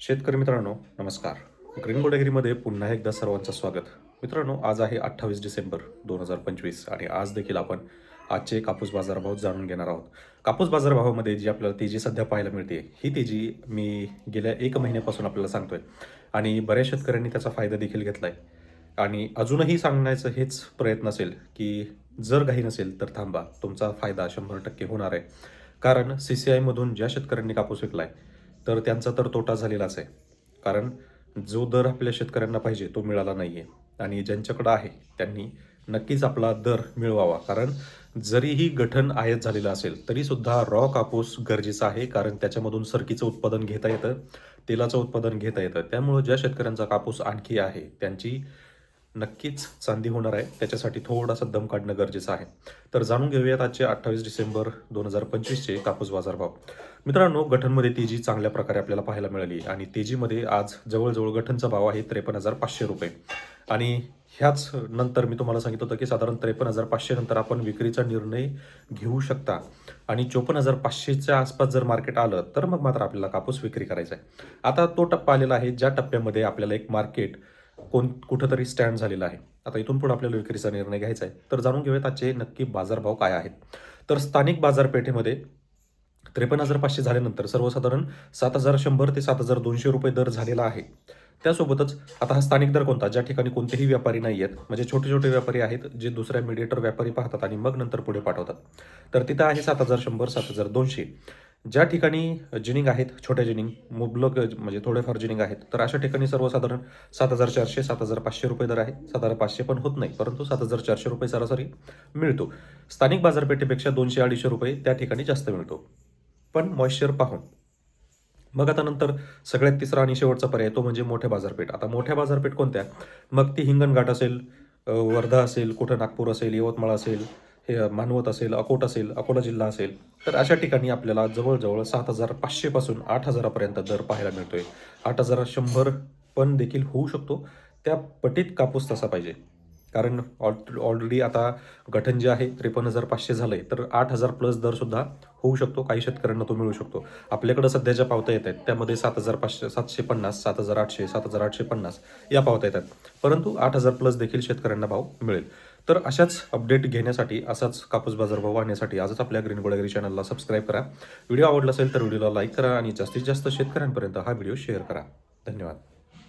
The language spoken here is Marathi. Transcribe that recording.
शेतकरी मित्रांनो नमस्कार. ग्रीन गोडेगिरीमध्ये पुन्हा एकदा सर्वांचं स्वागत. मित्रांनो आज आहे अठ्ठावीस डिसेंबर दोन हजार पंचवीस आणि आज देखील आपण आजचे कापूस बाजारभाव जाणून घेणार आहोत. कापूस बाजारभावामध्ये जी आपल्याला तेजी सध्या पाहायला मिळते ही तेजी मी गेल्या एक महिन्यापासून आपल्याला सांगतोय आणि बऱ्याच शेतकऱ्यांनी त्याचा फायदा देखील घेतलाय. आणि अजूनही सांगण्याचं हेच प्रयत्न असेल की जर काही नसेल तर थांबा तुमचा फायदा शंभर टक्के होणार आहे. कारण सी सी आयमधून ज्या शेतकऱ्यांनी कापूस विकलाय तर त्यांचा तर तोटा झालेलाच आहे. कारण जो दर आपल्या शेतकऱ्यांना पाहिजे तो मिळाला नाही आहे आणि ज्यांच्याकडं आहे त्यांनी नक्कीच आपला दर मिळवावा. कारण जरीही गठन आयात झालेलं असेल तरीसुद्धा रॉ कापूस गरजेचा आहे. कारण त्याच्यामधून सरकीचं उत्पादन घेता येतं तेलाचं उत्पादन घेता येतं. त्यामुळं ज्या शेतकऱ्यांचा कापूस आणखी आहे त्यांची नक्कीच चांदी होणार आहे. त्याच्यासाठी थोडासा दम काढणं गरजेचं आहे. तर जाणून घेऊयात आजचे अठ्ठावीस डिसेंबर दोन हजार पंचवीसचे कापूस बाजारभाव. मित्रांनो गठनमध्ये तेजी चांगल्या प्रकारे आपल्याला पाहायला मिळाली आणि तेजीमध्ये आज जवळजवळ गठनचा भाव आहे त्रेपन्न हजार पाचशे रुपये. आणि ह्याच नंतर मी तुम्हाला सांगितलं होतं की साधारण त्रेपन्न हजार पाचशे नंतर आपण विक्रीचा निर्णय घेऊ शकता. आणि चोपन्न हजार पाचशेच्या आसपास जर मार्केट आलं तर मग मात्र आपल्याला कापूस विक्री करायचा आहे. आता तो टप्पा आलेला आहे ज्या टप्प्यामध्ये आपल्याला एक मार्केट कोण कुठंतरी स्टँड झालेला आहे. आता इथून पुढे आपल्याला विक्रीचा निर्णय घ्यायचा आहे. तर जाणून घेऊयात आजचे नक्की बाजारभाव काय आहेत. तर स्थानिक बाजारपेठेमध्ये त्रेपन्न हजार पाचशे झाल्यानंतर सर्वसाधारण सात हजार शंभर ते सात हजार दोनशे रुपये दर झालेला आहे. त्यासोबतच आता हा स्थानिक दर कोणता? ज्या ठिकाणी कोणतेही व्यापारी नाही आहेत म्हणजे छोटे छोटे व्यापारी आहेत जे दुसऱ्या मीडिएटर व्यापारी पाहतात आणि मग नंतर पुढे पाठवतात. तर तिथं आहे सात हजार शंभर सात हजार दोनशे. ज्या ठिकाणी जिनिंग आहेत छोट्या जिनिंग मुबलक म्हणजे थोडेफार जिनिंग आहेत तर अशा ठिकाणी सर्वसाधारण सात हजार चारशे सात हजार पाचशे रुपये दर आहे. सात हजार पाचशे पण होत नाही परंतु सात हजार चारशे रुपये सरासरी मिळतो. स्थानिक बाजारपेठेपेक्षा दोनशे अडीचशे रुपये त्या ठिकाणी जास्त मिळतो. पण मॉइश्चर पाहून. मग आता नंतर सगळ्यात तिसरा आणि शेवटचा पर्याय तो म्हणजे मोठ्या बाजारपेठ. आता मोठ्या बाजारपेठ कोणत्या? मग ती हिंगणघाट असेल वर्धा असेल कुठं नागपूर असेल यवतमाळ असेल हे मानवत असेल अकोट असेल अकोला जिल्हा असेल तर अशा ठिकाणी आपल्याला जवळजवळ सात हजार पाचशेपासून आठ हजारापर्यंत दर पाहायला मिळतोय. आठ हजार शंभर पण देखील होऊ शकतो. त्या पटीत कापूस तसा पाहिजे. कारण ऑल ऑलरेडी आता गठन जे आहे त्रेपन्न हजार पाचशे झालं आहे तर आठ हजार प्लस दर सुद्धा होऊ शकतो. काही शेतकऱ्यांना तो मिळू शकतो. आपल्याकडे सध्या ज्या पावत्या येत आहेत त्यामध्ये सात हजार पाचशे सातशे पन्नास सात हजार आठशे सात हजार आठशे पन्नास या पावत्या येतात. परंतु आठ हजार प्लस देखील शेतकऱ्यांना भाव मिळेल. तर अशाच अपडेट घेण्यासाठी असाच कापूस बाजार भाव आजच आपल्या ग्रीन गोळागिरी चॅनलला सबस्क्राईब करा. व्हिडिओ आवडला असेल तर व्हिडिओला लाईक करा आणि जास्तीत जास्त शेतकऱ्यांपर्यंत हा व्हिडिओ शेअर करा. धन्यवाद.